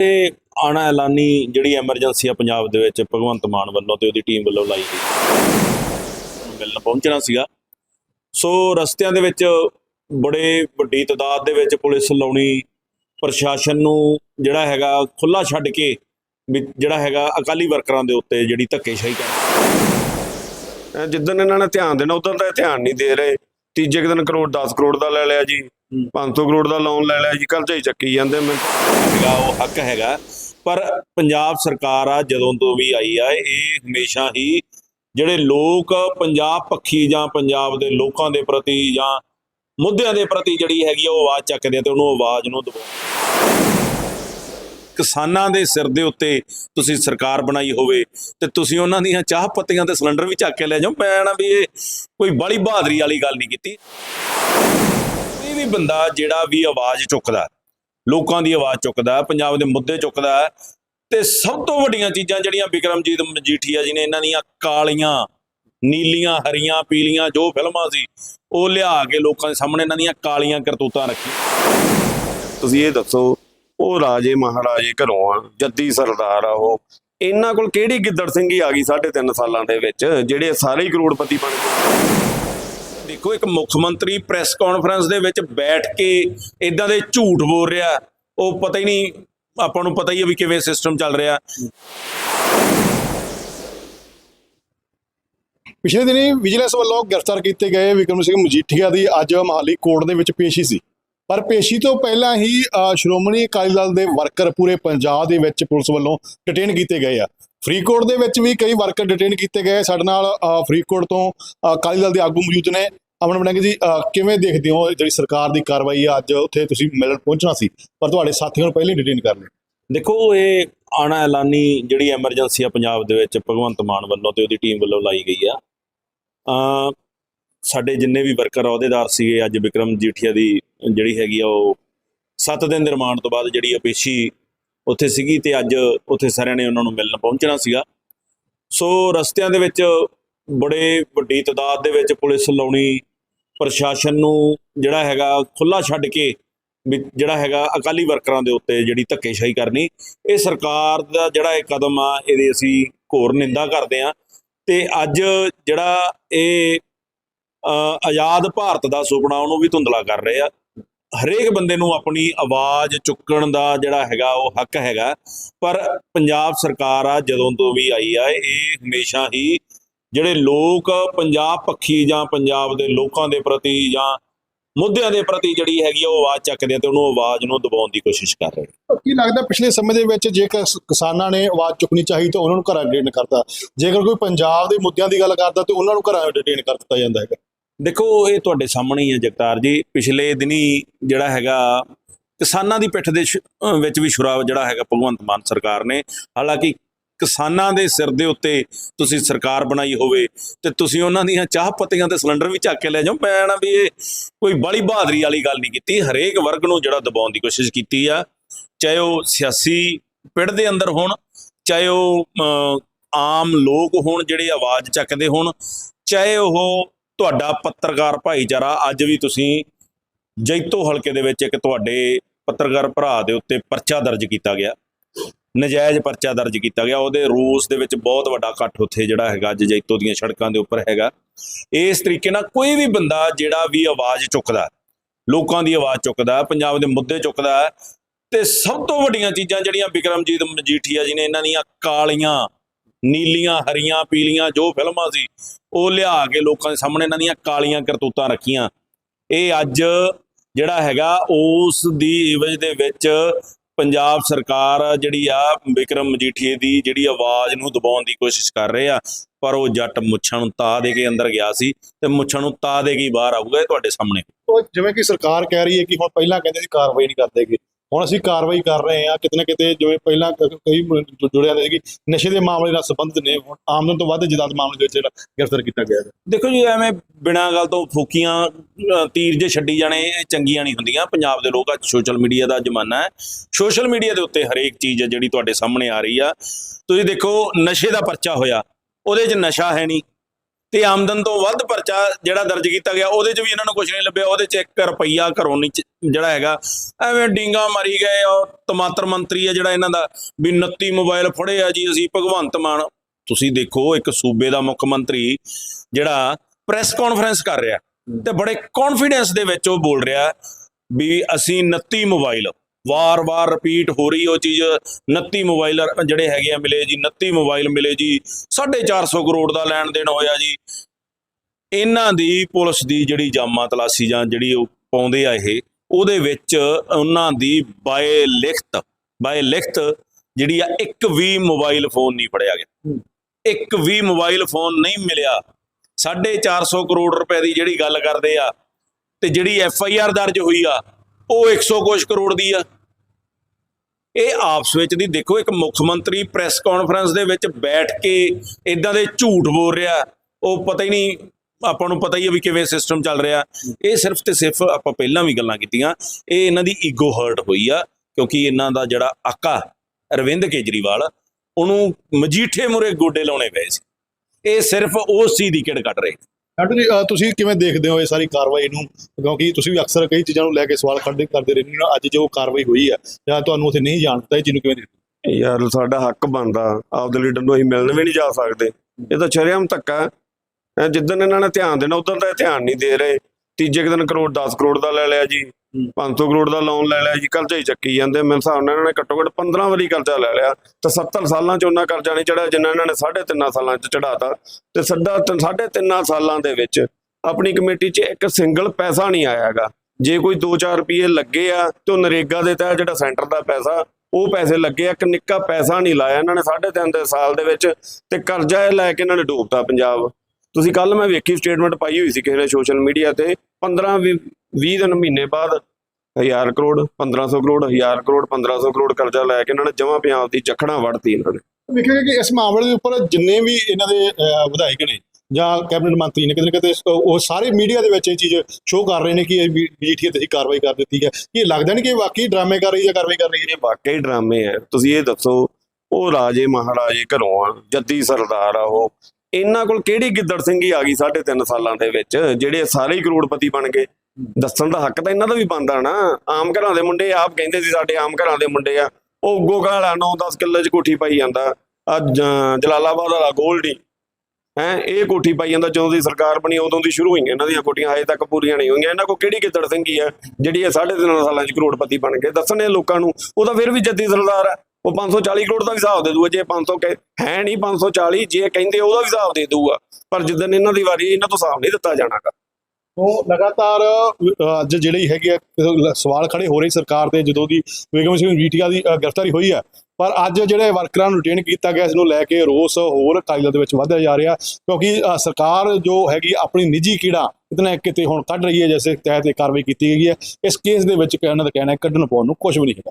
ਇਹ ਆਣਾ ਐਲਾਨੀ ਜਿਹੜੀ ਐਮਰਜੈਂਸੀ ਆ ਪੰਜਾਬ ਦੇ ਵਿੱਚ ਭਗਵੰਤ ਮਾਨ ਵੱਲੋਂ ਤੇ ਉਹਦੀ ਟੀਮ ਵੱਲੋਂ ਲਾਈ ਗਈ। ਮਿਲਣ ਪਹੁੰਚਣਾ ਸੀਗਾ। ਸੋ ਰਸਤਿਆਂ ਦੇ ਵਿੱਚ ਬੜੇ ਵੱਡੀ ਤਾਦਾਦ ਦੇ ਵਿੱਚ ਪੁਲਿਸ ਲਾਉਣੀ, ਪ੍ਰਸ਼ਾਸਨ ਨੂੰ ਜਿਹੜਾ ਹੈਗਾ ਖੁੱਲਾ ਛੱਡ ਕੇ ਜਿਹੜਾ ਹੈਗਾ ਅਕਾਲੀ ਵਰਕਰਾਂ ਦੇ ਉੱਤੇ ਜਿਹੜੀ ਧੱਕੇਸ਼ਾਹੀ ਕਰ ਅਹ ਜਿੱਦਣ ਇਹਨਾਂ ਨੇ ਧਿਆਨ ਦੇਣਾ, ਉਦੋਂ ਤਾਂ ਇਹ ਧਿਆਨ ਨਹੀਂ ਦੇ ਰਹੇ। ਤੀਜੇ ਕੁ ਦਿਨ ਕਰੋੜ 10 ਕਰੋੜ ਦਾ ਲੈ ਲਿਆ ਜੀ। 500 ਕਰੋੜ ਦਾ ਲੋਨ ਲੈ ਲਿਆ ਜੀ ਕੱਲ ਹੀ ਚੱਕੀ ਜਾਂਦੇ ਮੈਂ ਹੈਗਾ, ਉਹ ਹੱਕ ਹੈਗਾ। ਪਰ ਪੰਜਾਬ ਸਰਕਾਰ ਆ, ਜਦੋਂ ਤੋਂ ਵੀ ਆਈ ਆ, ਇਹ ਹਮੇਸ਼ਾ ਹੀ ਜਿਹੜੇ ਲੋਕ ਪੰਜਾਬ ਪੱਖੀ ਜਾਂ ਪੰਜਾਬ ਦੇ ਲੋਕਾਂ ਦੇ ਪ੍ਰਤੀ ਜਾਂ ਮੁੱਦਿਆਂ ਦੇ ਪ੍ਰਤੀ ਜਿਹੜੀ ਹੈਗੀ ਆ, ਉਹ ਆਵਾਜ਼ ਚੱਕਦੇ ਆ ਤੇ ਉਹਨੂੰ ਆਵਾਜ਼ ਨੂੰ ਦਬਾਉਂਦੇ ਕਿਸਾਨਾਂ ਦੇ ਸਿਰ ਦੇ ਉੱਤੇ ਤੁਸੀਂ ਸਰਕਾਰ ਬਣਾਈ ਹੋਵੇ ਤੇ ਤੁਸੀਂ ਉਹਨਾਂ ਦੀਆਂ ਚਾਹ ਪੱਤੀਆਂ ਤੇ ਸਿਲੰਡਰ ਵੀ ਚੱਕ ਕੇ ਲੈ ਜਾਓ। ਮੈਂ ਨਾ ਵੀ ਇਹ ਕੋਈ ਬੜੀ ਬਹਾਦਰੀ ਵਾਲੀ ਗੱਲ ਨਹੀਂ ਕੀਤੀ। ਕੋਈ ਵੀ ਬੰਦਾ ਜਿਹੜਾ ਵੀ ਆਵਾਜ਼ ਚੁੱਕਦਾ ਲੋਕਾਂ ਦੀ ਆਵਾਜ਼ ਚੁੱਕਦਾ ਪੰਜਾਬ ਦੇ ਮੁੱਦੇ ਚੁੱਕਦਾ ਤੇ ਸਭ ਤੋਂ ਵੱਡੀਆਂ ਚੀਜ਼ਾਂ ਜਿਹੜੀਆਂ ਵਿਕਰਮਜੀਤ ਮਜੀਠੀਆ ਜੀ ਨੇ ਇਹਨਾਂ ਦੀਆਂ ਕਾਲੀਆਂ, ਨੀਲੀਆਂ, ਹਰੀਆਂ, ਪੀਲੀਆਂ ਜੋ ਫਿਲਮਾਂ ਸੀ, ਉਹ ਲਿਆ ਕੇ ਲੋਕਾਂ ਦੇ ਸਾਹਮਣੇ ਇਹਨਾਂ ਦੀਆਂ ਕਾਲੀਆਂ ਕਰਤੂਤਾਂ ਰੱਖੀਆਂ। ਤੁਸੀਂ ਇਹ ਦੱਸੋ, ਉਹ ਰਾਜੇ ਮਹਾਰਾਜੇ ਘਰੋਂ ਆ, ਜੱਦੀ ਸਰਦਾਰ ਆ ਉਹ, ਇਹਨਾਂ ਕੋਲ ਕਿਹੜੀ ਗਿੱਦੜ ਸਿੰਘੀ ਆ ਗਈ 3.5 ਸਾਲਾਂ ਦੇ ਵਿੱਚ, ਜਿਹੜੇ ਸਾਰੇ ਕਰੋੜਪਤੀ ਬਣ ਗਏ? ਦੇਖੋ ਇੱਕ ਮੁੱਖ ਮੰਤਰੀ ਪ੍ਰੈਸ ਕਾਨਫਰੰਸ ਦੇ ਵਿੱਚ ਬੈਠ ਕੇ ਇਦਾਂ ਦੇ ਝੂਠ ਬੋਲ ਰਿਹਾ। ਉਹ ਪਤਾ ਹੀ ਨਹੀਂ ਆਪਾਂ ਨੂੰ ਪਤਾ ਹੀ ਹੈ ਵੀ ਕਿਵੇਂ ਸਿਸਟਮ ਚੱਲ ਰਿਹਾ। ਪਿਛਲੇ ਦਿਨੀ ਵਿਜੀਲੈਂਸ ਵੱਲੋਂ ਗ੍ਰਿਫਤਾਰ ਕੀਤੇ ਗਏ ਵਿਕਰਮ ਸਿੰਘ ਮਜੀਠੀਆ ਦੀ ਅੱਜ ਮਹਾਲੀ ਕੋਰਟ ਦੇ ਵਿੱਚ ਪੇਸ਼ੀ ਸੀ। ਪਰ ਪੇਸ਼ੀ ਤੋਂ ਪਹਿਲਾਂ ਹੀ ਅ, ਸ਼੍ਰੋਮਣੀ ਅਕਾਲੀ ਦਲ ਦੇ ਵਰਕਰ ਪੂਰੇ ਪੰਜਾਬ ਦੇ ਵਿੱਚ ਪੁਲਿਸ ਵੱਲੋਂ ਡਿਟੇਨ ਕੀਤੇ ਗਏ ਆ। ਫਰੀਦਕੋਟ ਦੇ ਵਿੱਚ ਵੀ ਕਈ ਵਰਕਰ ਡਿਟੇਨ ਕੀਤੇ ਗਏ। ਸਾਡੇ ਨਾਲ ਫਰੀਦਕੋਟ ਤੋਂ ਅਕਾਲੀ ਦਲ ਦੇ ਆਗੂ ਮੌਜੂਦ ਨੇ। ਅਮਨ ਬਣਾਂਗੇ ਜੀ ਕਿਵੇਂ ਦੇਖਦੇ ਹੋ ਜਿਹੜੀ ਸਰਕਾਰ ਦੀ ਕਾਰਵਾਈ ਆ? ਅੱਜ ਉੱਥੇ ਤੁਸੀਂ ਮਿਲਣ ਪਹੁੰਚਣਾ ਸੀ, ਪਰ ਤੁਹਾਡੇ ਸਾਥੀਆਂ ਨੂੰ ਪਹਿਲਾਂ ਹੀ ਡਿਟੇਨ ਕਰ ਲਿਆ। ਦੇਖੋ, ਇਹ ਆਣਾ ਐਲਾਨੀ ਜਿਹੜੀ ਐਮਰਜੈਂਸੀ ਆ ਪੰਜਾਬ ਦੇ ਵਿੱਚ, ਭਗਵੰਤ ਮਾਨ ਵੱਲੋਂ ਤੇ ਉਹਦੀ ਟੀਮ ਵੱਲੋਂ ਲਾਈ ਗਈ ਆ। ਅ, ਸਾਡੇ ਜਿੰਨੇ ਵੀ ਵਰਕਰ ਅਹੁਦੇਦਾਰ ਸੀਗੇ, ਅੱਜ ਵਿਕਰਮ ਜੀਠੀਆ ਦੀ ਜਿਹੜੀ ਹੈਗੀ ਆ, ਉਹ 7 ਦਿਨ ਦੇ ਰਿਮਾਂਡ ਤੋਂ ਬਾਅਦ ਜਿਹੜੀ ਆ, ਪੇਸ਼ੀ ਉੱਥੇ ਸੀਗੀ ਤੇ ਅੱਜ ਉੱਥੇ ਸਾਰਿਆਂ ਨੇ ਉਹਨਾਂ ਨੂੰ ਮਿਲਣ ਪਹੁੰਚਣਾ ਸੀਗਾ। ਸੋ ਰਸਤਿਆਂ ਦੇ ਵਿੱਚ ਬੜੇ ਵੱਡੀ ਤਾਦਾਦ ਦੇ ਵਿੱਚ ਪੁਲਿਸ ਲਾਉਣੀ, ਪ੍ਰਸ਼ਾਸਨ ਨੂੰ ਜਿਹੜਾ ਹੈਗਾ ਖੁੱਲਾ ਛੱਡ ਕੇ ਵੀ ਜਿਹੜਾ ਹੈਗਾ ਅਕਾਲੀ ਵਰਕਰਾਂ ਦੇ ਉੱਤੇ ਜਿਹੜੀ ਧੱਕੇਸ਼ਾਹੀ ਕਰਨੀ, ਇਹ ਸਰਕਾਰ ਦਾ ਜਿਹੜਾ ਇਹ ਕਦਮ ਆ, ਇਹਦੀ ਅਸੀਂ ਘੋਰ ਨਿੰਦਾ ਕਰਦੇ ਆ ਤੇ ਅੱਜ ਜਿਹੜਾ ਇਹ ਆਜ਼ਾਦ ਭਾਰਤ ਦਾ ਸੁਪਨਾ ਉਹਨੂੰ ਵੀ ਧੁੰਦਲਾ ਕਰ ਰਹੇ ਆ। ਹਰੇਕ ਬੰਦੇ ਨੂੰ ਆਪਣੀ ਆਵਾਜ਼ ਚੁੱਕਣ ਦਾ ਜਿਹੜਾ ਹੈਗਾ, ਉਹ ਹੱਕ ਹੈਗਾ। ਪਰ ਪੰਜਾਬ ਸਰਕਾਰ ਆ, ਜਦੋਂ ਤੋਂ ਵੀ ਆਈ ਆ, ਇਹ ਹਮੇਸ਼ਾ ਹੀ ਜਿਹੜੇ ਲੋਕ ਪੰਜਾਬ ਪੱਖੀ ਜਾਂ ਪੰਜਾਬ ਦੇ ਲੋਕਾਂ ਦੇ ਪ੍ਰਤੀ ਜਾਂ ਮੁੱਦਿਆਂ ਦੇ ਪ੍ਰਤੀ ਜਿਹੜੀ ਹੈਗੀ ਆ, ਉਹ ਆਵਾਜ਼ ਚੱਕਦੇ ਆ ਤੇ ਉਹਨੂੰ ਆਵਾਜ਼ ਨੂੰ ਦਬਾਉਣ ਦੀ ਕੋਸ਼ਿਸ਼ ਕਰ ਰਹੇ ਕੀ ਲੱਗਦਾ ਪਿਛਲੇ ਸਮੇਂ ਦੇ ਵਿੱਚ ਜੇਕਰ ਕਿਸਾਨਾਂ ਨੇ ਆਵਾਜ਼ ਚੁੱਕਣੀ ਚਾਹੀ ਤਾਂ ਉਹਨਾਂ ਨੂੰ ਘਰਾਂ ਡਿਟੇਨ ਕਰਤਾ। ਜੇਕਰ ਕੋਈ ਪੰਜਾਬ ਦੇ ਮੁੱਦਿਆਂ ਦੀ ਗੱਲ ਕਰਦਾ ਤੇ ਉਹਨਾਂ ਨੂੰ ਘਰਾਂ ਡਿਟੇਨ ਕਰ ਦਿੱਤਾ ਜਾਂਦਾ ਹੈਗਾ। ਦੇਖੋ, ਇਹ ਤੁਹਾਡੇ ਸਾਹਮਣੇ ਹੀ ਹੈ ਜਗਤਾਰ ਜੀ। ਪਿਛਲੇ ਦਿਨੀ ਜਿਹੜਾ ਹੈਗਾ, ਕਿਸਾਨਾਂ ਦੀ ਪਿੱਠ ਦੇ ਵਿੱਚ ਵੀ ਸ਼ੁਰਾ ਜਿਹੜਾ ਹੈਗਾ ਭਗਵੰਤ ਮਾਨ ਸਰਕਾਰ ਨੇ। ਹਾਲਾਂਕਿ ਕਿਸਾਨਾਂ ਦੇ ਸਿਰ ਦੇ ਉੱਤੇ ਤੁਸੀਂ ਸਰਕਾਰ ਬਣਾਈ ਹੋਵੇ ਤੇ ਤੁਸੀਂ ਉਹਨਾਂ ਦੀਆਂ ਚਾਹ ਪੱਤੀਆਂ ਤੇ ਸਿਲੰਡਰ ਵੀ ਚੱਕ ਕੇ ਲੈ ਜਾਓ। ਮੈਂ ਨਾ ਵੀ ਇਹ ਕੋਈ ਬੜੀ ਬਹਾਦਰੀ ਵਾਲੀ ਗੱਲ ਨਹੀਂ ਕੀਤੀ। ਹਰੇਕ ਵਰਗ ਨੂੰ ਜਿਹੜਾ ਦਬਾਉਣ ਦੀ ਕੋਸ਼ਿਸ਼ ਕੀਤੀ ਆ। ਚਾਹੇ ਉਹ ਸਿਆਸੀ ਪਿੜ ਦੇ ਅੰਦਰ ਹੋਣ, ਚਾਹੇ ਉਹ ਆਮ ਲੋਕ ਹੋਣ ਜਿਹੜੇ ਆਵਾਜ਼ ਚੱਕਦੇ ਹੋਣ, ਚਾਹੇ ਉਹ ਤੁਹਾਡਾ ਪੱਤਰਕਾਰ ਭਾਈਚਾਰਾ ਅੱਜ ਵੀ ਤੁਸੀਂ ਜੈਤੋ ਹਲਕੇ ਦੇ ਵਿੱਚ ਇੱਕ ਤੁਹਾਡੇ ਪੱਤਰਕਾਰ ਭਰਾ ਦੇ ਉੱਤੇ ਪਰਚਾ ਦਰਜ ਕੀਤਾ ਗਿਆ। ਨਜਾਇਜ਼ ਪਰਚਾ ਦਰਜ ਕੀਤਾ ਗਿਆ। ਉਹਦੇ ਰੂਸ ਦੇ ਵਿੱਚ ਬਹੁਤ ਵੱਡਾ ਇਕੱਠ ਉੱਥੇ ਜਿਹੜਾ ਹੈਗਾ ਅੱਜ ਜੈਤੋ ਦੀਆਂ ਸੜਕਾਂ ਦੇ ਉੱਪਰ ਹੈਗਾ। ਇਸ ਤਰੀਕੇ ਨਾਲ ਕੋਈ ਵੀ ਬੰਦਾ ਜਿਹੜਾ ਵੀ ਆਵਾਜ਼ ਚੁੱਕਦਾ ਲੋਕਾਂ ਦੀ ਆਵਾਜ਼ ਚੁੱਕਦਾ ਪੰਜਾਬ ਦੇ ਮੁੱਦੇ ਚੁੱਕਦਾ ਹੈ, ਤੇ ਸਭ ਤੋਂ ਵੱਡੀਆਂ ਚੀਜ਼ਾਂ ਜਿਹੜੀਆਂ ਵਿਕਰਮਜੀਤ ਮਜੀਠੀਆ ਜੀ ਨੇ ਇਹਨਾਂ ਦੀਆਂ ਕਾਲੀਆਂ ਨੀਲੀਆਂ, ਹਰੀਆਂ, ਪੀਲੀਆਂ ਜੋ ਫਿਲਮਾਂ ਸੀ, ਉਹ ਲਿਆ ਕੇ ਲੋਕਾਂ ਦੇ ਸਾਹਮਣੇ ਇਹਨਾਂ ਦੀਆਂ ਕਾਲੀਆਂ ਕਰਤੂਤਾਂ ਰੱਖੀਆਂ। ਇਹ ਅੱਜ ਜਿਹੜਾ ਹੈਗਾ, ਉਸ ਦੀ ਇਵਜ ਦੇ ਵਿੱਚ ਪੰਜਾਬ ਸਰਕਾਰ ਜਿਹੜੀ ਆ, ਵਿਕਰਮ ਮਜੀਠੀਏ ਦੀ ਜਿਹੜੀ ਆਵਾਜ਼ ਨੂੰ ਦਬਾਉਣ ਦੀ ਕੋਸ਼ਿਸ਼ ਕਰ ਰਹੇ ਆ, ਪਰ ਉਹ ਜੱਟ ਮੁੱਛਾਂ ਨੂੰ ਤਾ ਦੇ ਕੇ ਅੰਦਰ ਗਿਆ ਸੀ ਤੇ ਮੁੱਛਾਂ ਨੂੰ ਤਾ ਦੇ ਕੇ ਹੀ ਬਾਹਰ ਆਊਗਾ ਇਹ ਤੁਹਾਡੇ ਸਾਹਮਣੇ। ਉਹ ਜਿਵੇਂ ਕਿ ਸਰਕਾਰ ਕਹਿ ਰਹੀ ਹੈ ਕਿ ਹੁਣ ਪਹਿਲਾਂ ਕਹਿੰਦੇ ਸੀ ਕਾਰਵਾਈ ਨਹੀਂ ਕਰਦੇਗੇ ਹੁਣ ਅਸੀਂ ਕਾਰਵਾਈ ਕਰ ਰਹੇ ਹਾਂ ਕਿਤੇ ਨਾ ਕਿਤੇ ਜਿਵੇਂ ਪਹਿਲਾਂ ਕ- ਕਈ ਜੁੜਿਆ ਹੋਇਆ ਸੀ ਕਿ ਨਸ਼ੇ ਦੇ ਮਾਮਲੇ ਨਾਲ ਸੰਬੰਧਿਤ ਨੇ ਹੁਣ ਆਮਦਨ ਤੋਂ ਵੱਧ ਜਦਾਦ ਮਾਮਲੇ ਦੇ ਵਿੱਚ ਜਿਹੜਾ ਗ੍ਰਿਫਤਾਰ ਕੀਤਾ ਗਿਆ ਹੈ। ਦੇਖੋ ਜੀ ਐਵੇਂ ਬਿਨਾਂ ਗੱਲ ਤੋਂ ਫੂਕੀਆਂ ਅ, ਤੀਰ ਜੇ ਛੱਡੀ ਜਾਣੇ ਇਹ ਚੰਗੀਆਂ ਨਹੀਂ ਹੁੰਦੀਆਂ। ਪੰਜਾਬ ਦੇ ਲੋਕ ਅੱਜ ਸੋਸ਼ਲ ਮੀਡੀਆ ਦਾ ਜ਼ਮਾਨਾ ਹੈ। ਸੋਸ਼ਲ ਮੀਡੀਆ ਦੇ ਉੱਤੇ ਹਰੇਕ ਚੀਜ਼ ਹੈ ਜਿਹੜੀ ਤੁਹਾਡੇ ਸਾਹਮਣੇ ਆ ਰਹੀ ਆ। ਤੁਸੀਂ ਦੇਖੋ ਨਸ਼ੇ ਦਾ ਪਰਚਾ ਹੋਇਆ। ਉਹਦੇ 'ਚ ਨਸ਼ਾ ਹੈ ਨਹੀਂ। ਤੇ ਆਮਦਨ ਤੋਂ ਵੱਧ ਪਰਚਾ ਜਿਹੜਾ ਦਰਜ ਕੀਤਾ ਗਿਆ, ਉਹਦੇ 'ਚ ਵੀ ਇਹਨਾਂ ਨੂੰ ਕੁਝ ਨਹੀਂ ਲੱਭਿਆ, ਉਹਦੇ 'ਚ 1 ਰੁਪਈਆ ਘਰੋਂ ਨਹੀਂ ਜਿਹੜਾ ਹੈਗਾ, ਐਵੇਂ ਡਿੰਗਾ ਮਾਰੀ ਗਏ ਔਰ ਟਮਾਟਰ ਮੰਤਰੀ ਹੈ ਜਿਹੜਾ ਇਹਨਾਂ ਦਾ, ਵੀ 29 ਮੋਬਾਈਲ ਫੜੇ ਆ ਜੀ ਅਸੀਂ, ਭਗਵੰਤ ਮਾਨ। ਤੁਸੀਂ ਦੇਖੋ, ਇੱਕ ਸੂਬੇ ਦਾ ਮੁੱਖ ਮੰਤਰੀ ਜਿਹੜਾ ਪ੍ਰੈਸ ਕਾਨਫਰੰਸ ਕਰ ਰਿਹਾ, ਤੇ ਬੜੇ ਕੌਨਫੀਡੈਂਸ ਦੇ ਵਿੱਚ ਉਹ ਬੋਲ ਰਿਹਾ ਵੀ ਅਸੀਂ 29 ਮੋਬਾਈਲ ਵਾਰ-ਵਾਰ ਰਿਪੀਟ ਹੋ ਰਹੀ ਉਹ ਚੀਜ਼। 29 ਮੋਬਾਈਲ ਜਿਹੜੇ ਹੈਗੇ ਆ ਮਿਲੇ ਜੀ 29 ਮੋਬਾਈਲ ਮਿਲੇ ਜੀ। 450 ਕਰੋੜ ਦਾ ਲੈਣ ਦੇਣ ਹੋਇਆ ਜੀ। ਇਹਨਾਂ ਦੀ ਪੁਲਿਸ ਦੀ ਜਿਹੜੀ ਜਾਮਾ ਤਲਾਸ਼ੀ ਜਾਂ ਜਿਹੜੀ ਉਹ ਪਾਉਂਦੇ ਆ ਇਹ ਉਹਦੇ ਵਿੱਚ ਉਹਨਾਂ ਦੀ ਬਾਏ ਲਿਖਤ ਬਾਏ ਲਿਖਤ ਜਿਹੜੀ ਆ ਇੱਕ ਵੀ ਮੋਬਾਈਲ ਫੋਨ ਨਹੀਂ ਫੜਿਆ ਗਿਆ। ਇੱਕ ਵੀ ਮੋਬਾਈਲ ਫੋਨ ਨਹੀਂ ਮਿਲਿਆ। 450 ਕਰੋੜ ਰੁਪਏ ਦੀ ਜਿਹੜੀ ਗੱਲ ਕਰਦੇ ਆ ਤੇ ਜਿਹੜੀ ਐਫ ਆਈ ਆਰ ਦਰਜ ਹੋਈ ਆ ਉਹ 100 ਕੁਛ ਕਰੋੜ ਦੀ ਆ। ਇਹ ਆਪਸ ਵਿੱਚ ਦੀ ਦੇਖੋ, ਇੱਕ ਮੁੱਖ ਮੰਤਰੀ ਪ੍ਰੈਸ ਕਾਨਫਰੰਸ ਦੇ ਵਿੱਚ ਬੈਠ ਕੇ ਇਦਾਂ ਦੇ ਝੂਠ ਬੋਲ ਰਿਹਾ। ਉਹ ਪਤਾ ਹੀ ਨਹੀਂ, ਆਪਾਂ ਨੂੰ ਪਤਾ ਹੀ ਹੈ ਵੀ ਕਿਵੇਂ ਸਿਸਟਮ ਚੱਲ ਰਿਹਾ। ਇਹ ਸਿਰਫ ਤੇ ਸਿਰਫ ਆਪਾਂ ਪਹਿਲਾਂ ਵੀ ਗੱਲਾਂ ਕੀਤੀਆਂ। ਇਹ ਇਹਨਾਂ ਦੀ ਈਗੋ ਹਰਟ ਹੋਈ ਆ, ਕਿਉਂਕਿ ਇਹਨਾਂ ਦਾ ਜਿਹੜਾ ਆਕਾ ਅਰਵਿੰਦ ਕੇਜਰੀਵਾਲ, ਉਹਨੂੰ ਮਜੀਠੇ ਮੁਰੇ ਗੋਡੇ ਲਾਉਣੇ ਪਏ ਸੀ। ਇਹ ਸਿਰਫ ਉਸ ਚੀਜ਼ ਦੀ ਕਿੜ ਕੱਟ ਰਹੇ। ਡਾਕਟਰ ਜੀ ਅ, ਤੁਸੀਂ ਕਿਵੇਂ ਦੇਖਦੇ ਹੋ ਇਹ ਸਾਰੀ ਕਾਰਵਾਈ ਨੂੰ? ਕਿਉਂਕਿ ਤੁਸੀਂ ਵੀ ਅਕਸਰ ਕਈ ਚੀਜ਼ਾਂ ਨੂੰ ਲੈ ਕੇ ਸਵਾਲ ਖੜਦੇ ਕਰਦੇ ਰਹਿੰਦੇ ਹੋ ਅੱਜ ਜੋ ਕਾਰਵਾਈ ਹੋਈ ਹੈ ਜਾਂ ਤੁਹਾਨੂੰ ਉੱਥੇ ਨਹੀਂ ਜਾਣਦਾ ਇਹ ਚੀਜ਼ ਨੂੰ ਕਿਵੇਂ ਦੇਖਦੇ ਹੋ? ਯਾਰ ਸਾਡਾ ਹੱਕ ਬਣਦਾ ਆਪਦੇ ਲੀਡਰ ਨੂੰ ਅਸੀਂ ਮਿਲਣ ਵੀ ਨਹੀਂ ਜਾ ਸਕਦੇ। ਇਹ ਤਾਂ ਸ਼ਰੇਆਮ ਧੱਕਾ ਹੈ। ਜਿੱਦਨ ਇਹਨਾਂ ਨੇ ਧਿਆਨ ਦੇਣਾ ਉਦੋਂ ਤਾਂ ਇਹ ਧਿਆਨ ਨਹੀਂ ਦੇ ਰਹੇ। ਤੀਜੇ ਕੁ ਦਿਨ ਕਰੋੜ 10 ਕਰੋੜ ਦਾ ਲੈ ਲਿਆ ਜੀ। 500 ਕਰੋੜ ਦਾ ਲੋਨ ਲੈ ਲਿਆ ਜੀ, ਕਰਜ਼ਾ ਹੀ ਚੱਕੀ ਜਾਂਦੇ। ਮੇਰੇ ਹਿਸਾਬ ਨਾਲ ਇਹਨਾਂ ਨੇ ਘੱਟੋ ਘੱਟ 15 ਵਾਰੀ ਕਰਜ਼ਾ ਲੈ ਲਿਆ। ਤੇ 70 ਸਾਲਾਂ ਚ ਉਹਨਾਂ ਕਰਜ਼ਾ ਨਹੀਂ ਚੜਿਆ, ਜਿੰਨਾ ਇਹਨਾਂ ਨੇ ਸਾਢੇ ਤਿੰਨਾਂ ਸਾਲਾਂ ਚ ਚੜਾਤਾ ਤੇ ਸੱਡਾ ਤਿੰਨ- ਸਾਢੇ ਤਿੰਨਾਂ ਸਾਲਾਂ ਦੇ ਵਿੱਚ ਆਪਣੀ ਕਮੇਟੀ 'ਚ ਇੱਕ ਸਿੰਗਲ ਪੈਸਾ ਨਹੀਂ ਆਇਆ ਹੈਗਾ। ਜੇ ਕੋਈ 2-4 ਰੁਪਏ ਲੱਗੇ ਆ, ਤੇ ਉਹ ਨਰੇਗਾ ਦੇ ਤਹਿਤ ਜਿਹੜਾ ਸੈਂਟਰ ਦਾ ਪੈਸਾ, ਉਹ ਪੈਸੇ ਲੱਗੇ ਆ। ਇੱਕ ਨਿੱਕਾ ਪੈਸਾ ਨਹੀਂ ਲਾਇਆ ਇਹਨਾਂ ਨੇ ਸਾਢੇ ਤਿੰਨ ਦੇ ਸਾਲ ਦੇ ਵਿੱਚ। ਤੇ ਕਰਜ਼ਾ ਇਹ ਲੈ ਕੇ ਇਹਨਾਂ ਨੇ ਡੋਬਤਾ ਪੰਜਾਬ। ਤੁਸੀਂ ਕੱਲ ਮੈਂ ਵੇਖੀ ਸਟੇਟਮੈਂਟ ਪਾਈ ਹੋਈ ਸੀ ਕਿਸੇ ਨੇ ਸੋਸ਼ਲ ਮੀਡੀਆ ਤੇ 15 20 ਦਿਨ ਮਹੀਨੇ ਬਾਅਦ 1000 ਕਰੋੜ 1500 ਕਰੋੜ 1000 ਕਰੋੜ 1500 ਕਰੋੜ ਕਰਜ਼ਾ ਲੈ ਕੇ ਇਹਨਾਂ ਨੇ ਜਮਾ ਪੰਜਾਬ ਦੀ ਜਖਣਾ ਵੜਤੀ ਇਹਨਾਂ ਨੇ। ਵੇਖਿਆ ਕਿ ਇਸ ਮਾਮਲੇ ਦੇ ਉੱਪਰ ਜਿੰਨੇ ਵੀ ਇਹਨਾਂ ਦੇ ਵਿਧਾਇਕ ਨੇ ਜਾਂ ਕੈਬਨਿਟ ਮੰਤਰੀ ਨੇ ਕਿਤੇ ਨਾ ਕਿਤੇ ਉਹ ਸਾਰੇ ਮੀਡੀਆ ਦੇ ਵਿੱਚ ਇਹ ਚੀਜ਼ ਸ਼ੋਅ ਕਰ ਰਹੇ ਨੇ ਕਿ ਇਹ ਮਜੀਠੀਆ ਤੇ ਹੀ ਕਾਰਵਾਈ ਕਰ ਦਿੱਤੀ ਹੈ। ਇਹ ਲੱਗਦਾ ਨਹੀਂ ਕਿ ਵਾਕਈ ਡਰਾਮੇ ਕਰ ਰਹੀ ਹੈ ਕਾਰਵਾਈ ਕਰ ਰਹੀ ਹੈ? ਇਹ ਵਾਕਈ ਡਰਾਮੇ ਆ ਤੁਸੀਂ ਇਹ ਦੱਸੋ ਉਹ ਰਾਜੇ ਮਹਾਰਾਜੇ ਘਰੋਂ ਆ ਜੱਦੀ ਸਰਦਾਰ ਆ ਉਹ। ਇਹਨਾਂ ਕੋਲ ਕਿਹੜੀ ਗਿੱਦੜ ਸਿੰਘੀ ਆ ਗਈ ਸਾਢੇ ਤਿੰਨ ਸਾਲਾਂ ਦੇ ਵਿੱਚ, ਜਿਹੜੇ ਸਾਰੇ ਹੀ ਕਰੋੜਪਤੀ ਬਣ ਗਏ। ਦੱਸਣ ਦਾ ਹੱਕ ਤਾਂ ਇਹਨਾਂ ਦਾ ਵੀ ਬਣਦਾ ਨਾ। ਆਮ ਘਰਾਂ ਦੇ ਮੁੰਡੇ ਆਪ ਕਹਿੰਦੇ ਸੀ ਸਾਡੇ ਆਮ ਘਰਾਂ ਦੇ ਮੁੰਡੇ ਆ। ਉਹ ਗੋਗਾਲਾ 9-10 ਕਿੱਲੇ 'ਚ ਕੋਠੀ ਪਾਈ ਜਾਂਦਾ। ਅੱਜ ਜਲਾਲਾਬਾਦ ਵਾਲਾ ਗੋਲਡੀ। ਹੈ, ਇਹ ਕੋਠੀ ਪਾਈ ਜਾਂਦਾ ਜਦੋਂ ਦੀ ਸਰਕਾਰ ਬਣੀ, ਉਦੋਂ ਦੀ ਸ਼ੁਰੂ ਹੋਈਆਂ ਇਹਨਾਂ ਦੀਆਂ ਕੋਠੀਆਂ, ਹਜੇ ਤੱਕ ਪੂਰੀਆਂ ਨਹੀਂ ਹੋਈਆਂ। ਇਹਨਾਂ ਕੋਲ ਕਿਹੜੀ ਗਿੱਦੜ ਸਿੰਘੀ ਆ, ਜਿਹੜੀ ਇਹ ਸਾਢੇ ਤਿੰਨ ਸਾਲਾਂ 'ਚ ਕਰੋੜਪਤੀ ਬਣ ਗਏ। ਦੱਸਣੇ ਲੋਕਾਂ ਨੂੰ, ਉਹ ਤਾਂ ਫਿਰ ਵੀ ਜੱਦੀ ਸਰਦਾਰ ਆ। ਉਹ 540 ਕਰੋੜ ਦਾ ਵੀ ਹਿਸਾਬ ਦੇ ਦੂਗਾ ਜੇ 500 ਕਹਿ- ਹੈ ਨਹੀਂ 540 ਜੇ ਕਹਿੰਦੇ ਉਹਦਾ ਵੀ ਹਿਸਾਬ ਦੇ ਦੂਗਾ ਪਰ ਜਿੱਦਣ ਇਹਨਾਂ ਦੀ ਵਾਰੀ ਇਹਨਾਂ ਤੋਂ ਹਿਸਾਬ ਨਹੀਂ ਦਿੱਤਾ ਜਾਣਾਗਾ। ਉਹ ਲਗਾਤਾਰ ਅੱਜ ਜਿਹੜੀ ਹੈਗੀ ਆ, ਸਵਾਲ ਖੜੇ ਹੋ ਰਹੀ ਸਰਕਾਰ ਤੇ ਜਦੋਂ ਦੀ ਬੇਗਮ ਸਿੰਘ ਮਜੀਠੀਆ ਦੀ ਗ੍ਰਿਫਤਾਰੀ ਹੋਈ ਹੈ ਪਰ ਅੱਜ ਜਿਹੜੇ ਵਰਕਰਾਂ ਨੂੰ ਰਿਟੇਨ ਕੀਤਾ ਗਿਆ ਇਸ ਨੂੰ ਲੈ ਕੇ ਰੋਸ ਹੋਰ ਕਾਇਲ ਦੇ ਵਿੱਚ ਵਧਿਆ ਜਾ ਰਿਹਾ ਕਿਉਂਕਿ ਸਰਕਾਰ ਜੋ ਹੈਗੀ ਆਪਣੀ ਨਿੱਜੀ ਕੀੜਾ ਕਿਤੇ ਨਾ ਕਿਤੇ ਹੁਣ ਕੱਢ ਰਹੀ ਹੈ ਜੈਸੇ ਤਹਿਤ ਇਹ ਕਾਰਵਾਈ ਕੀਤੀ ਗਈ ਹੈ ਇਸ ਕੇਸ ਦੇ ਵਿੱਚ ਇਹਨਾਂ ਦਾ ਕਹਿਣਾ ਹੈ ਕੱਢਣ ਪਾਉਣ ਨੂੰ ਕੁਝ ਵੀ ਨਹੀਂ ਹੈਗਾ।